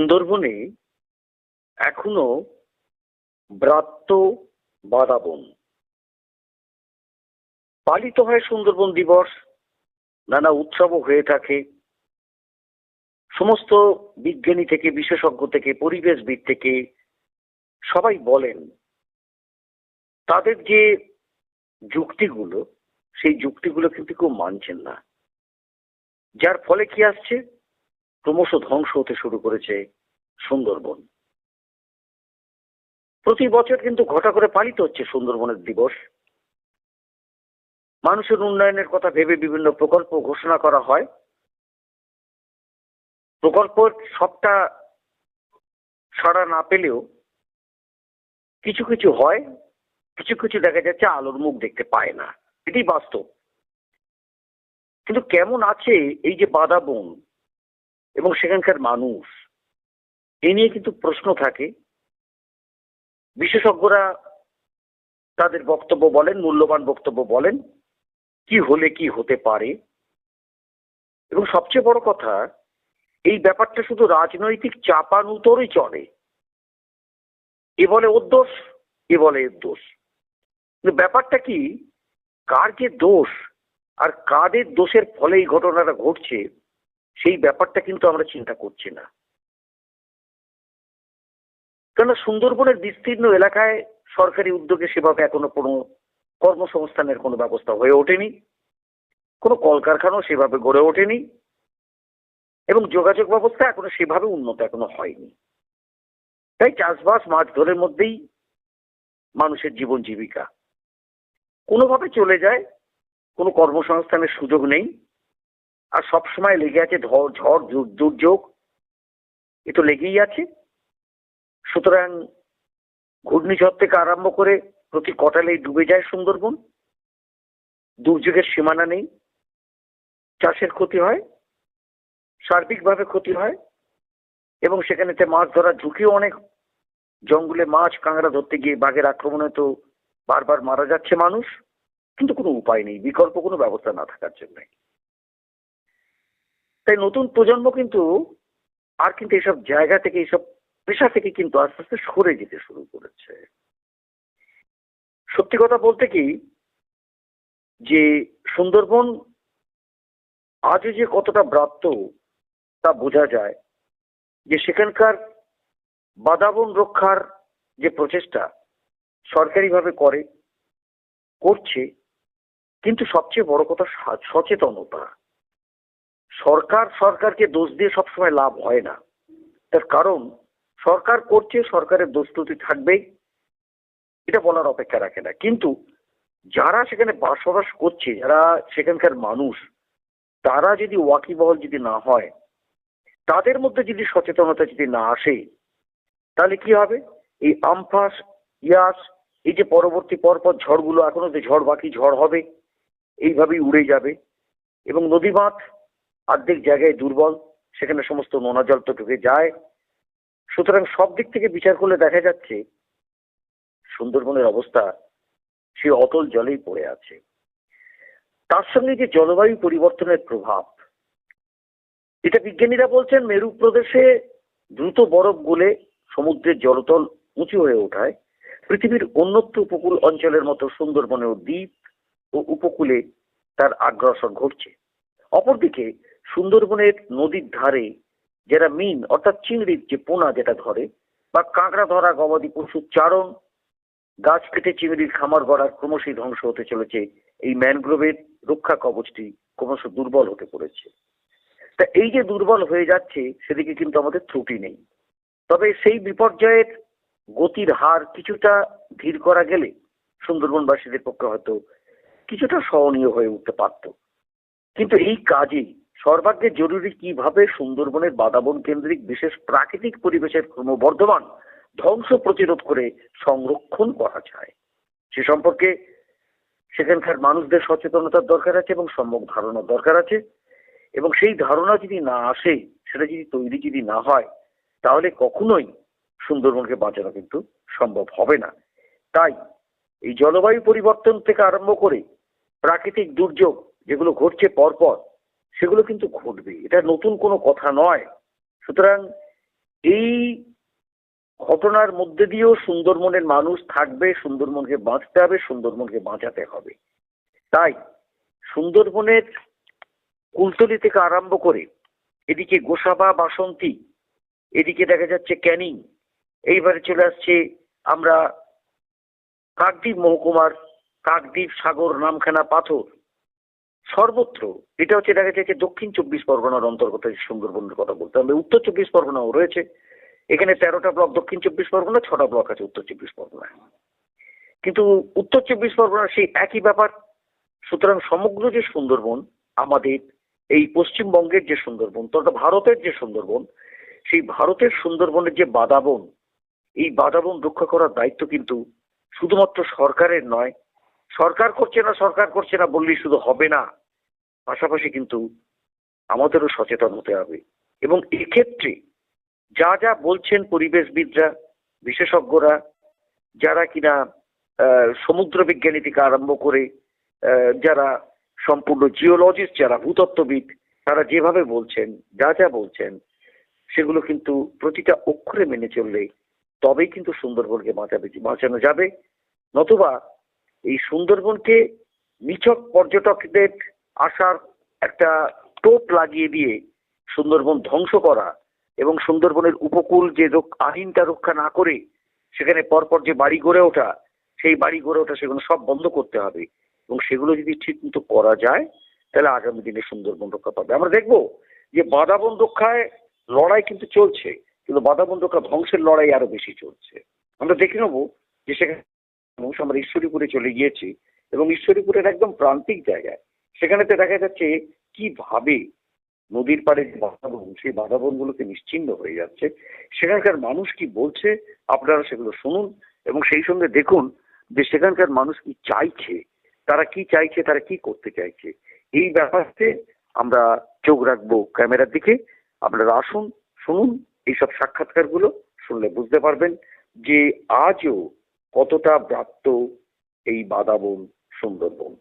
সুন্দরবনে এখনও ব্রাত্য বাদাবন পালিত হয় সুন্দরবন দিবস, নানা উৎসবও হয়ে থাকে। সমস্ত বিজ্ঞানী থেকে, বিশেষজ্ঞ থেকে, পরিবেশবিদ থেকে সবাই বলেন, তাদের যে যুক্তিগুলো, সেই যুক্তিগুলো কিন্তু কেউ মানছেন না। যার ফলে কি আসছে? ক্রমশ ধ্বংস হতে শুরু করেছে সুন্দরবন। প্রতি বছর কিন্তু ঘটা করে পালিত হচ্ছে সুন্দরবনের দিবস। মানুষের উন্নয়নের কথা ভেবে বিভিন্ন প্রকল্প ঘোষণা করা হয়। প্রকল্প সবটা সাড়া না পেলেও কিছু কিছু হয়, কিছু কিছু দেখা যাচ্ছে আলোর মুখ দেখতে পায় না। এটাই বাস্তব। কিন্তু কেমন আছে এই যে বাধা বন এবং সেখানকার মানুষ। এ নিয়ে কিন্তু প্রশ্ন থাকে। বিশেষজ্ঞরা তাদের বক্তব্য বলেন, মূল্যবান বক্তব্য বলেন, কি হলে কি হতে পারে? এবং সবচেয়ে বড় কথা, এই ব্যাপারটা শুধু রাজনৈতিক চাপানুতরই চলে। এ বলে ওর দোষ, এ বলে এর দোষ। ব্যাপারটা কি, কার যে দোষ আর কাদের দোষের ফলে এই ঘটনাটা ঘটছে সেই ব্যাপারটা কিন্তু আমরা চিন্তা করছি না। কেন সুন্দরবনের বিস্তীর্ণ এলাকায় সরকারি উদ্যোগে সেভাবে এখনও কোনো কর্মসংস্থানের কোনো ব্যবস্থা হয়ে ওঠেনি। কোনো কলকারখানাও সেভাবে গড়ে ওঠেনি। এবং যোগাযোগ ব্যবস্থা এখনও সেভাবে উন্নত এখনও হয়নি। তাই চাষবাস মাছ ধরের মধ্যেই মানুষের জীবন জীবিকা। কোনোভাবে চলে যায়, কোনো কর্মসংস্থানের সুযোগ নেই। আর সব সময় লেগে আছে ঝড় ঝড় দুর- দুর্যোগ। এ তো লেগেই আছে। সুতরাং ঘূর্ণিঝড় থেকে আরম্ভ করে প্রতি কটালেই ডুবে যায় সুন্দরবন। দুর্যোগের সীমানা নেই। চাষের ক্ষতি হয়, সার্বিকভাবে ক্ষতি হয়, এবং সেখানেতে মাছ ধরার ঝুঁকিও অনেক। জঙ্গলে মাছ, কাঁকড়া ধরতে গিয়ে বাঘের আক্রমণে তো বারবার মারা যাচ্ছে মানুষ। কিন্তু কোনো উপায় নেই, বিকল্প কোনো ব্যবস্থা না থাকার জন্য। তাই নতুন প্রজন্ম কিন্তু আর কিন্তু এইসব জায়গা থেকে এইসব পেশা থেকে কিন্তু আস্তে আস্তে সরে যেতে শুরু করেছে। সত্যি কথা বলতে কি, যে সুন্দরবন আজও যে কতটা ব্রাত্য তা বোঝা যায় যে সেখানকার বাদাবন রক্ষার যে প্রচেষ্টা সরকারিভাবে করে, করছে, কিন্তু সবচেয়ে বড় কথা সচেতনতা। সরকার সরকারকে দোষ দিয়ে সবসময় লাভ হয় না। তার কারণ, সরকার করছে, সরকারের দোষ ত্রুটি থাকবেই। এটা বলার অপেক্ষা রাখে না। কিন্তু যারা সেখানে বসবাস করছে, যারা সেখানকার মানুষ, তারা যদি ওয়াকিবহল যদি না হয়, তাদের মধ্যে যদি সচেতনতা যদি না আসে, তাহলে কি হবে? এই আমফাস, ইয়াস, এই যে পরবর্তী পরপর ঝড়গুলো, এখনও যে ঝড় বাকি ঝড় হবে, এইভাবেই উড়ে যাবে। এবং নদী বাঁধ অর্ধেক জায়গায় দুর্বল, সেখানে সমস্ত নোনা জল তো ঢুকে যায়। সুতরাং সব দিক থেকে বিচার করলে দেখা যাচ্ছে, সুন্দরবনের অবস্থা সে অতল জলেই পড়ে আছে। তার সঙ্গে যে জলবায়ু পরিবর্তনের প্রভাব, এটা বিজ্ঞানীরা বলছেন মেরু প্রদেশে দ্রুত বরফ গলে সমুদ্রের জলতল উঁচু হয়ে ওঠায়। পৃথিবীর অন্যত্র উপকূল অঞ্চলের মতো সুন্দরবনেও দ্বীপ ও উপকূলে তার আগ্রাসন ঘটছে। অপরদিকে সুন্দরবনের নদীর ধারে যারা মিন অর্থাৎ চিংড়ির যে পোনা যেটা ধরে, বা কাঁকড়া ধরা, গবাদি পশুর চারণ, গাছ কেটে চিংড়ির খামার গড়ার ক্রমশই ধ্বংস হতে চলেছে। এই ম্যানগ্রোভের রক্ষা কবচটি ক্রমশ দুর্বল হতে পড়েছে। তা এই যে দুর্বল হয়ে যাচ্ছে, সেদিকে কিন্তু আমাদের ত্রুটি নেই। তবে সেই বিপর্যয়ের গতির হার কিছুটা ধীর করা গেলে সুন্দরবনবাসীদের পক্ষে হয়তো কিছুটা সহনীয় হয়ে উঠতে পারত। কিন্তু এই কাজে সর্বাগ্রে জরুরি কীভাবে সুন্দরবনের বাদাবন কেন্দ্রিক বিশেষ প্রাকৃতিক পরিবেশের ক্রমবর্ধমান ধ্বংস প্রতিরোধ করে সংরক্ষণ করা যায়? সে সম্পর্কে সেখানকার মানুষদের সচেতনতার দরকার আছে এবং সম্যক ধারণা দরকার আছে। এবং সেই ধারণা যদি না আসে, সেটা যদি তৈরি যদি না হয়, তাহলে কখনোই সুন্দরবনকে বাঁচানো কিন্তু সম্ভব হবে না। তাই এই জলবায়ু পরিবর্তন থেকে আরম্ভ করে প্রাকৃতিক দুর্যোগ যেগুলো ঘটছে পরপর সেগুলো কিন্তু ঘটবে। এটা নতুন কোনো কথা নয়। সুতরাং এই ঘটনার মধ্যে দিয়েও সুন্দরবনের মানুষ থাকবে, সুন্দরবনকে বাঁচতে হবে, সুন্দরবনকে বাঁচাতে হবে। তাই সুন্দরবনের কুলতলি থেকে আরম্ভ করে এদিকে গোসাবা, বাসন্তী, এদিকে দেখা যাচ্ছে ক্যানিং, এইবারে চলে আসছে আমরা কাকদ্বীপ মহকুমার কাকদ্বীপ সাগর নামখানা পাথর। সর্বত্র, এটা হচ্ছে দেখা যাচ্ছে দক্ষিণ চব্বিশ পরগনার অন্তর্গত সুন্দরবনের কথা বলতে হবে। উত্তর চব্বিশ পরগনাও রয়েছে। এখানে তেরোটা ব্লক, দক্ষিণ চব্বিশ পরগনা, ছটা ব্লক আছে উত্তর চব্বিশ পরগনায়। কিন্তু উত্তর চব্বিশ পরগনার সেই একই ব্যাপার। সুতরাং সমগ্র যে সুন্দরবন, আমাদের এই পশ্চিমবঙ্গের যে সুন্দরবন, তথা ভারতের যে সুন্দরবন, সেই ভারতের সুন্দরবনের যে বাদাবন, এই বাদাবন রক্ষা করার দায়িত্ব কিন্তু শুধুমাত্র সরকারের নয় সরকার করছে না, সরকার করছে না বললেই শুধু হবে না। পাশাপাশি কিন্তু আমাদেরও সচেতন হতে হবে। এবং এক্ষেত্রে যা যা বলছেন পরিবেশবিদরা, বিশেষজ্ঞরা, যারা কিনা সমুদ্র বিজ্ঞানী থেকে আরম্ভ করে যারা সম্পূর্ণ জিওলজিস্ট, যারা ভূতত্ত্ববিদ, তারা যেভাবে বলছেন, যা যা বলছেন, সেগুলো কিন্তু প্রতিটা অক্ষরে মেনে চললে তবেই কিন্তু সুন্দরবনকে বাঁচাবে, বাঁচানো যাবে। নতুবা এই সুন্দরবনকে নিছক পর্যটকদের আসার একটা টোপ লাগিয়ে দিয়ে সুন্দরবন ধ্বংস করা এবং সুন্দরবনের উপকূল যে আইনটা রক্ষা না করে সেখানে পরপর যে বাড়ি গড়ে ওঠা, সেই বাড়ি গড়ে ওঠা সেগুলো সব বন্ধ করতে হবে এবং সেগুলো যদি ঠিক মতো করা যায়, তাহলে আগামী দিনে সুন্দরবন রক্ষা পাবে। আমরা দেখব যে বাদাবন রক্ষায় লড়াই কিন্তু চলছে, কিন্তু বাদাবন রক্ষা ধ্বংসের লড়াই আরও বেশি চলছে। আমরা দেখে নেব যে সেখানে মানুষ, আমরা ঈশ্বরীপুরে চলে গিয়েছি এবং ঈশ্বরীপুরের একদম প্রান্তিক জায়গায় সেখানেতে দেখা যাচ্ছে কীভাবে নদীর পাড়ে যে বাধাবন, সেই বাধাবনগুলোকে নিশ্চিন্ন হয়ে যাচ্ছে। সেখানকার মানুষ কি বলছে, আপনারা সেগুলো শুনুন এবং সেই সঙ্গে দেখুন যে সেখানকার মানুষ কি চাইছে, তারা কি চাইছে, তারা কি করতে চাইছে। এই ব্যাপারতে আমরা চোখ রাখব ক্যামেরার দিকে, আপনারা আসুন, শুনুন, এইসব সাক্ষাৎকারগুলো শুনলে বুঝতে পারবেন যে আজও কতটা ব্রাত্য এই বাদাবন সুন্দরবন।